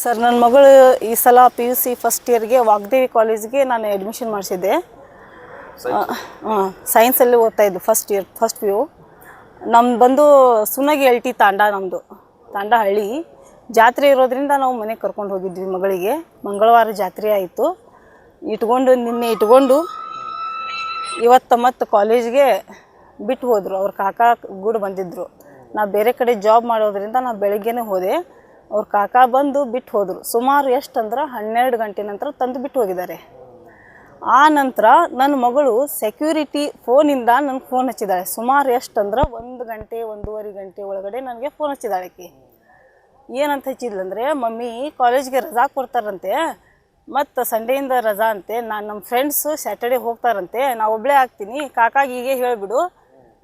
Sir ನನ್ನ ಮಗಳು ಈ ಸಲ ಪಿ ಯು ಸಿ ಫಸ್ಟ್ ಇಯರ್ಗೆ ವಾಗ್ದೇವಿ ಕಾಲೇಜ್ಗೆ ನಾನು ಅಡ್ಮಿಷನ್ ಮಾಡಿಸಿದ್ದೆ. ಸೈನ್ಸಲ್ಲಿ ಓದ್ತಾ ಇದ್ದು first year first P U ನಮ್ದು ಬಂದು ಸುನಗಿ ಎಲ್ ಟಿ ತಾಂಡ ನಮ್ಮದು ತಾಂಡ ಹಳ್ಳಿ ಜಾತ್ರೆ ಇರೋದ್ರಿಂದ ನಾವು ಮನೆಗೆ ಕರ್ಕೊಂಡು ಹೋಗಿದ್ವಿ ಮಗಳಿಗೆ. ಮಂಗಳವಾರ ಜಾತ್ರೆ ಆಯಿತು. ಇಟ್ಕೊಂಡು ನಿನ್ನೆ ಇಟ್ಕೊಂಡು ಇವತ್ತು ಮತ್ತು ಕಾಲೇಜ್ಗೆ ಬಿಟ್ಟು ಹೋದರು. ಅವ್ರ ಕಾಕ ಗೂಡು ಬಂದಿದ್ದರು ನಾ ಬೇರೆ ಕಡೆ ಜಾಬ್ ಮಾಡೋದ್ರಿಂದ ನಾ ಬೆಳಗ್ಗೆನೇ ಹೋದೆ. ಅವ್ರ ಕಾಕ ಬಂದು ಬಿಟ್ಟು ಹೋದರು. ಸುಮಾರು ಎಷ್ಟು ಅಂದ್ರೆ ಹನ್ನೆರಡು ಗಂಟೆ ನಂತರ ತಂದು ಬಿಟ್ಟು ಹೋಗಿದ್ದಾರೆ. ಆ ನಂತರ ನನ್ನ ಮಗಳು ಸೆಕ್ಯೂರಿಟಿ ಫೋನಿಂದ ನನಗೆ ಫೋನ್ ಹಚ್ಚಿದ್ದಾಳೆ ಸುಮಾರು ಎಷ್ಟಂದ್ರೆ? ಒಂದು ಗಂಟೆ, ಒಂದೂವರೆ ಗಂಟೆ ಒಳಗಡೆ ನನಗೆ ಫೋನ್ ಹಚ್ಚಿದ್ದಾಳೆ ಆಕೆ. ಏನಂತ ಹಚ್ಚಿದ್ಲಂದ್ರೆ, ಮಮ್ಮಿ ಕಾಲೇಜ್ಗೆ ರಜಾ ಕೊಡ್ತಾರಂತೆ. ಮತ್ತು ಸಂಡೇಯಿಂದ ರಜಾ ಅಂತೆ. ನಾನು ನಮ್ಮ ಫ್ರೆಂಡ್ಸು ಸ್ಯಾಟರ್ಡೆ ಹೋಗ್ತಾರಂತೆ. ನಾ ಒಬ್ಬಳೇ ಆಗ್ತೀನಿ. ಕಾಕಾಗೆ ಹೀಗೆ ಹೇಳಿಬಿಡು.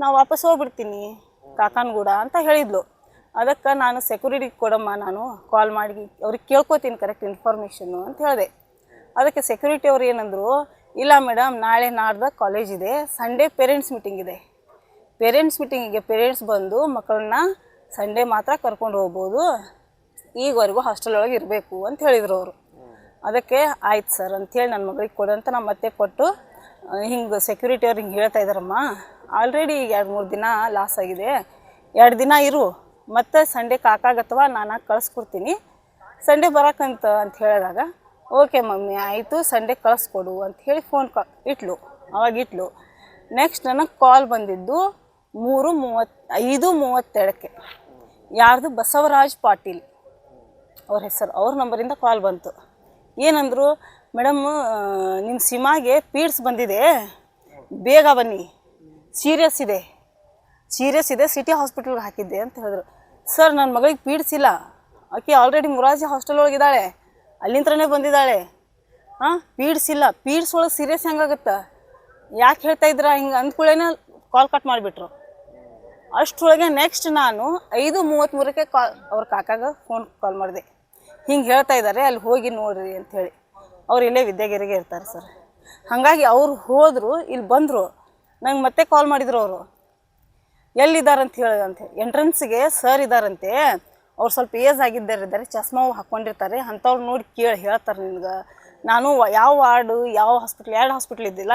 ನಾ ವಾಪಸ್ ಹೋಗ್ಬಿಡ್ತೀನಿ. ಕಾಕನ ಕೂಡ ಅಂತ ಹೇಳಿದ್ಲು. ಅದಕ್ಕೆ ನಾನು ಸೆಕ್ಯೂರಿಟಿಗೆ ಕೊಡಮ್ಮ ನಾನು ಕಾಲ್ ಮಾಡಿ, ಅವ್ರಿಗೆ ಕೇಳ್ಕೊತೀನಿ ಕರೆಕ್ಟ್ ಇನ್ಫಾರ್ಮೇಷನ್ನು ಅಂತ ಹೇಳಿದೆ. ಅದಕ್ಕೆ ಸೆಕ್ಯೂರಿಟಿ ಅವ್ರು ಏನಂದರು, ಇಲ್ಲ ಮೇಡಮ್ ನಾಳೆ ನಾಡ್ದ ಕಾಲೇಜ್ ಇದೆ ಸಂಡೇ ಪೇರೆಂಟ್ಸ್ ಮೀಟಿಂಗ್ ಇದೆ. ಪೇರೆಂಟ್ಸ್ ಮೀಟಿಂಗಿಗೆ ಪೇರೆಂಟ್ಸ್ ಬಂದು ಮಕ್ಕಳನ್ನ ಸಂಡೇ ಮಾತ್ರ ಕರ್ಕೊಂಡು ಹೋಗ್ಬೋದು. ಈಗವರೆಗೂ ಹಾಸ್ಟೆಲ್ ಒಳಗೆ ಇರಬೇಕು ಅಂತ ಹೇಳಿದರು ಅವರು. ಅದಕ್ಕೆ, ಆಯ್ತು ಸರ್ ಅಂಥೇಳಿ ನನ್ನ ಮಗಳಿಗೆ ಕೊಡು ಅಂತ ನಾನು ಮತ್ತೆ ಕೊಟ್ಟು ಹಿಂಗೆ ಸೆಕ್ಯೂರಿಟಿ ಅವ್ರು ಹಿಂಗೆ ಹೇಳ್ತಾ ಇದ್ದಾರಮ್ಮ ಆಲ್ರೆಡಿ ಎರಡು ಮೂರು ದಿನ ಲಾಸ್ ಆಗಿದೆ. ಎರಡು ದಿನ ಇರು. ಮತ್ತು ಸಂಡೇ ಕಾಕಾಗತ್ತವ ನಾನು ಕಳಿಸ್ಕೊಡ್ತೀನಿ. ಸಂಡೇ ಬರೋಕ್ಕಂತ ಅಂತ ಹೇಳಿದಾಗ, ಓಕೆ ಮಮ್ಮಿ, ಆಯಿತು, ಸಂಡೇ ಕಳಿಸ್ಕೊಡು ಅಂತ ಹೇಳಿ ಫೋನ್ ಕಾ, ಇಟ್ಲು. ಅವಾಗ ಇಟ್ಲು. ನೆಕ್ಸ್ಟ್ ನನಗೆ ಕಾಲ್ ಬಂದಿದ್ದು ಮೂರು ಮೂವತ್ತು ಐದು ಮೂವತ್ತೆರಡಕ್ಕೆ. ಯಾರ್ದು? ಬಸವರಾಜ್ ಪಾಟೀಲ್ ಅವ್ರ ಹೆಸರು. ಅವ್ರ ನಂಬರಿಂದ ಕಾಲ್ ಬಂತು. ಏನಂದರು, ಮೇಡಮ್ ನಿಮ್ಮ ಸಿಮಾಗೆ ಪೀಡ್ಸ್ ಬಂದಿದೆ. ಬೇಗ ಬನ್ನಿ. ಸೀರಿಯಸ್ ಇದೆ. ಸೀರಿಯಸ್ ಇದೆ. ಸಿಟಿ ಹಾಸ್ಪಿಟಲ್ಗೆ ಹಾಕಿದ್ದೆ ಅಂತ ಹೇಳಿದ್ರು. ಸರ್ ನನ್ನ ಮಗಳಿಗೆ ಪೀಡಿಸಿಲ್ಲ ಆಕೆ ಆಲ್ರೆಡಿ ಮುರಾಜಿ ಹಾಸ್ಟೆಲ್ ಒಳಗಿದ್ದಾಳೆ ಅಲ್ಲಿಂತ್ರನೇ ಬಂದಿದ್ದಾಳೆ. ಹಾಂ ಪೀಡಿಸಿಲ್ಲ ಇಲ್ಲ. ಪೀಡ್ಸ್ ಒಳಗೆ ಸೀರಿಯಸ್ ಹೆಂಗಾಗತ್ತೆ? ಯಾಕೆ ಹೇಳ್ತಾ ಇದ್ರ ಹಿಂಗೆ ಅಂದ್ಕೊಳ್ಳೇನೆ ಕಾಲ್ ಕಟ್ ಮಾಡಿಬಿಟ್ರು. ಅಷ್ಟೊಳಗೆ ನೆಕ್ಸ್ಟ್ ನಾನು ಐದು ಮೂವತ್ತ್ಮೂರಕ್ಕೆ ಕಾಲ್ ಅವ್ರ ಕಾಕಾಗ ಫೋನ್ ಕಾಲ್ ಮಾಡಿದೆ. ಹಿಂಗೆ ಹೇಳ್ತಾ ಇದ್ದಾರೆ ಅಲ್ಲಿ ಹೋಗಿ ನೋಡ್ರಿ ಅಂಥೇಳಿ ಅವ್ರು ಇಲ್ಲೇ ವಿದ್ಯಾಗಿರಿಗೆ ಇರ್ತಾರೆ ಸರ್. ಹಾಗಾಗಿ ಅವ್ರು ಹೋದರು ಇಲ್ಲಿ ಬಂದರು. ನಂಗೆ ಮತ್ತೆ ಕಾಲ್ ಮಾಡಿದರು ಅವರು. ಎಲ್ಲಿದ್ದಾರೆ ಅಂತ ಹೇಳಿ ಅಂತ ಎಂಟ್ರೆನ್ಸ್ಗೆ ಸರ್ ಇದ್ದಾರಂತೆ ಅವ್ರು ಸ್ವಲ್ಪ ಏಜ್ ಆಗಿದ್ದಾರೆ ಇದ್ದಾರೆ ಚಸ್ಮಾ ಹಾಕ್ಕೊಂಡಿರ್ತಾರೆ ಅಂಥವ್ರು ನೋಡಿ ಕೇಳಿ ಹೇಳ್ತಾರೆ ನಿನ್ಗೆ. ನಾನು ಯಾವ ವಾರ್ಡು, ಯಾವ ಹಾಸ್ಪಿಟ್ಲ್ ಎರಡು ಹಾಸ್ಪಿಟ್ಲ್ ಇದ್ದಿಲ್ಲ.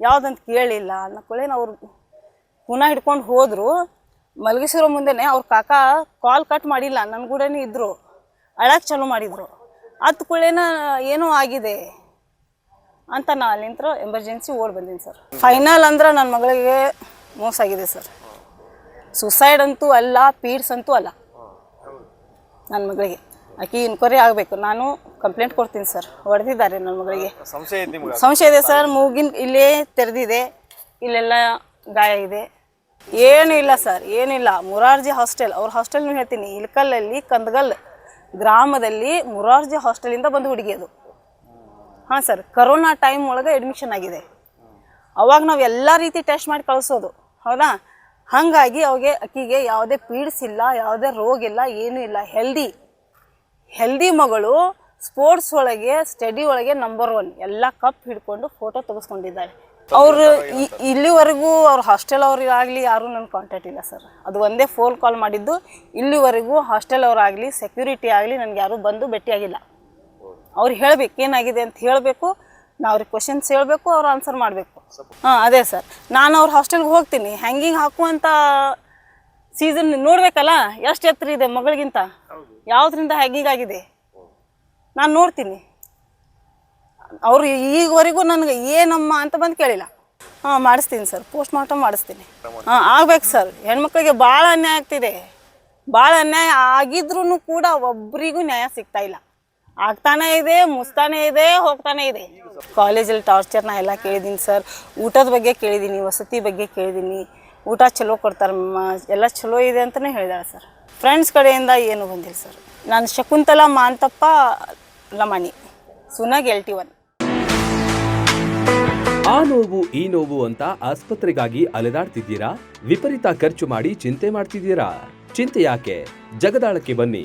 ಯಾವುದಂತ ಕೇಳಿಲ್ಲ. ಅನ್ನೋಕ್ಕೇನು ಅವ್ರು ಪುನಃ ಹಿಡ್ಕೊಂಡು ಹೋದರು. ಮಲಗಿಸಿರೋ ಮುಂದೆನೇ ಅವ್ರ ಕಾಕ ಕಾಲ್ ಕಟ್ ಮಾಡಿಲ್ಲ. ನನ್ನ ಕೂಡ ಇದ್ದರು ಅಳಕ್ಕೆ ಚಾಲೂ ಮಾಡಿದರು. ಅದು ಕುಳೇನ ಏನೋ ಆಗಿದೆ ಅಂತ ನಾ ಅಲ್ಲಿಂತ್ರ ಎಮರ್ಜೆನ್ಸಿ ಓಡ್ ಬಂದೀನಿ ಸರ್ ಫೈನಲ್ ಅಂದ್ರೆ ನನ್ನ ಮಗಳಿಗೆ ಮೋಸ ಆಗಿದೆ ಸರ್ ಸುಸೈಡ್ ಅಂತೂ ಅಲ್ಲ ಪೀಡ್ಸ್ ಅಂತೂ ಅಲ್ಲ. ನನ್ನ ಮಗಳಿಗೆ. ಆಕೆ ಇನ್ಕ್ವರಿ ಆಗಬೇಕು. ನಾನು ಕಂಪ್ಲೇಂಟ್ ಕೊಡ್ತೀನಿ ಸರ್ ಹೊಡೆದಿದ್ದಾರೆ ನನ್ನ ಮಗಳಿಗೆ. ಸಂಶಯ ಇದೆ ಸರ್ ಮೂಗಿನ ಇಲ್ಲೇ ತೆರೆದಿದೆ. ಇಲ್ಲೆಲ್ಲ ಗಾಯ ಇದೆ. ಏನೂ ಇಲ್ಲ ಸರ್ ಏನಿಲ್ಲ ಮುರಾರ್ಜಿ ಹಾಸ್ಟೆಲ್ ಅವ್ರ ಹಾಸ್ಟೆಲ್ನು ಹೇಳ್ತೀನಿ. ಇಲ್ಕಲ್ಲಲ್ಲಿ ಕಂದಗಲ್ ಗ್ರಾಮದಲ್ಲಿ ಮುರಾರ್ಜಿ ಹಾಸ್ಟೆಲಿಂದ ಬಂದು ಹುಡುಗಿ ಅದು. ಹಾಂ ಸರ್ ಕರೋನಾ ಟೈಮ್ ಒಳಗೆ ಅಡ್ಮಿಷನ್ ಆಗಿದೆ. ಅವಾಗ ನಾವು ಎಲ್ಲ ರೀತಿ ಟೆಸ್ಟ್ ಮಾಡಿ ಕಳಿಸೋದು. ಹೌದಾ? ಹಾಗಾಗಿ ಅವಾಗೆ ಅಕ್ಕಿಗೆ ಯಾವುದೇ ಪೀಡ್ಸ್ ಇಲ್ಲ ಯಾವುದೇ ರೋಗ ಇಲ್ಲ ಏನೂ ಇಲ್ಲ. ಹೆಲ್ದಿ ಹೆಲ್ದಿ ಮಗಳು ಸ್ಪೋರ್ಟ್ಸ್ ಒಳಗೆ ಸ್ಟಡಿ ಒಳಗೆ ನಂಬರ್ ಒನ್ ಎಲ್ಲ ಕಪ್ ಹಿಡ್ಕೊಂಡು ಫೋಟೋ ತೆಗೆಸ್ಕೊಂಡಿದ್ದಾರೆ ಅವರು ಇಲ್ಲಿವರೆಗೂ ಅವ್ರ ಹಾಸ್ಟೆಲ್ ಅವ್ರಿಗಾಗಲಿ ಯಾರೂ ನನ್ನ ಕಾಂಟ್ಯಾಕ್ಟ್ ಇಲ್ಲ ಸರ್ ಅದು ಒಂದೇ ಫೋನ್ ಕಾಲ್ ಮಾಡಿದ್ದು. ಇಲ್ಲಿವರೆಗೂ ಹಾಸ್ಟೆಲ್ ಅವರಾಗಲಿ ಸೆಕ್ಯೂರಿಟಿ ಆಗಲಿ ನನಗೆ ಯಾರೂ ಬಂದು ಭೇಟಿಯಾಗಿಲ್ಲ ಅವ್ರು ಹೇಳಬೇಕು, ಏನಾಗಿದೆ ಅಂತ ಹೇಳಬೇಕು. ನಾ ಅವ್ರಿಗೆ ಕ್ವಶನ್ಸ್ ಹೇಳಬೇಕು, ಅವ್ರು ಆನ್ಸರ್ ಮಾಡಬೇಕು. ಹಾಂ, ಅದೇ ಸರ್ ನಾನು ಅವ್ರ ಹಾಸ್ಟೆಲ್ಗೆ ಹೋಗ್ತೀನಿ. ಹ್ಯಾಂಗಿಂಗ್ ಹಾಕುವಂಥ ಸೀಸನ್ ನೋಡಬೇಕಲ್ಲ? ಎಷ್ಟು ಎತ್ತರ ಇದೆ ಮಗಳಿಗಿಂತ? ಯಾವುದರಿಂದ ಹ್ಯಾಂಗಿಂಗ್ ಆಗಿದೆ? ನಾನು ನೋಡ್ತೀನಿ. ಅವರು ಈಗವರೆಗೂ ನನಗೆ ಏನಮ್ಮ ಅಂತ ಬಂದು ಕೇಳಿಲ್ಲ. ಹಾಂ, ಮಾಡಿಸ್ತೀನಿ ಸರ್ ಪೋಸ್ಟ್ ಮಾರ್ಟಮ್ ಮಾಡಿಸ್ತೀನಿ. ಹಾಂ, ಆಗ್ಬೇಕು ಸರ್ ಹೆಣ್ಮಕ್ಳಿಗೆ ಭಾಳ ಅನ್ಯಾಯ ಆಗ್ತಿದೆ. ಭಾಳ ಅನ್ಯಾಯ ಆಗಿದ್ರೂ ಕೂಡ ಒಬ್ರಿಗೂ ನ್ಯಾಯ ಸಿಗ್ತಾ ಇಲ್ಲ. ಆಗ್ತಾನೆ ಇದೆ ಮುಸ್ತಾನೆ ಇದೆ, ಹೋಗ್ತಾನೆ ಇದೆ. ಕಾಲೇಜಲ್ಲಿ ಟಾರ್ಚರ್ನ ಎಲ್ಲ ಕೇಳಿದ್ದೀನಿ ಸರ್ ಊಟದ ಬಗ್ಗೆ ಕೇಳಿದ್ದೀನಿ ವಸತಿ ಬಗ್ಗೆ ಕೇಳಿದ್ದೀನಿ ಊಟ ಚಲೋ ಕೊಡ್ತಾರೆ ಎಲ್ಲ ಚಲೋ ಇದೆ ಅಂತಲೇ ಹೇಳಿದಾಳೆ ಸರ್ ಫ್ರೆಂಡ್ಸ್ ಕಡೆಯಿಂದ ಏನು ಬಂದಿಲ್ಲ ಸರ್ ನಾನು Shakuntala Manthappa, Lamani. Sunag L T one ಆ ನೋವು, ಈ ನೋವು ಅಂತ ಆಸ್ಪತ್ರೆಗಾಗಿ ಅಲೆದಾಡ್ತಿದ್ದೀರಾ? ವಿಪರೀತ ಖರ್ಚು ಮಾಡಿ ಚಿಂತೆ ಮಾಡ್ತಿದ್ದೀರಾ? ಚಿಂತೆ ಯಾಕೆ? ಜಗದಾಳಕ್ಕೆ ಬನ್ನಿ.